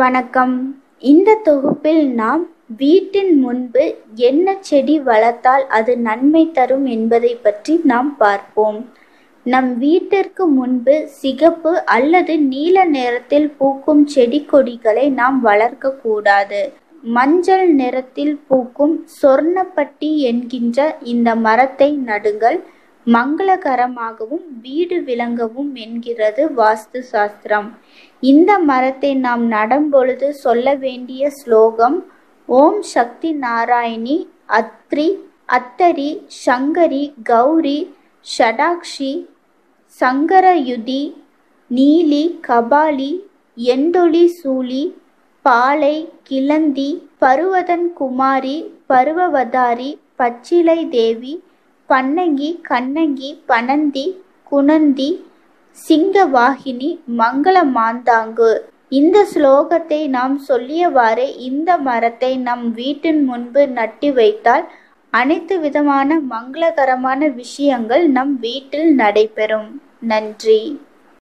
வணக்கம். இந்த தொகுப்பில் நாம் வீட்டின் முன்பு என்ன செடி வளர்த்தால் அது நன்மை தரும் என்பதை பற்றி நாம் பார்ப்போம். நம் வீட்டிற்கு முன்பு சிகப்பு அல்லது நீல நிறத்தில் பூக்கும் செடி கொடிகளை நாம் வளர்க்கக்கூடாது மஞ்சள் நிறத்தில் பூக்கும் சொர்ணப்பட்டி என்கின்ற இந்த மரத்தை நடுங்கள். மங்களகரமாகவும் வீடு விளங்கவும் என்கிறது வாஸ்து சாஸ்திரம் இந்த மரத்தை நாம் நடும்பொழுது சொல்ல வேண்டிய ஸ்லோகம் ஓம் சக்தி நாராயணி அத்ரி அத்தரி சங்கரி கௌரி ஷடாக்ஷி சங்கரயுதி நீலி கபாலி எண்டொளி சூலி பாலை கிளந்தி பருவதன் குமாரி பருவவதாரி பச்சிலை தேவி பன்னங்கி கண்ணங்கி பனந்தி குணந்தி சிங்கவாகினி மங்கள மாந்தாங்கு இந்த ஸ்லோகத்தை நாம் சொல்லியவாறே இந்த மரத்தை நம் வீட்டின் முன்பு நட்டி வைத்தால் அனைத்து விதமான மங்களகரமான விஷயங்கள் நம் வீட்டில் நடைபெறும். நன்றி.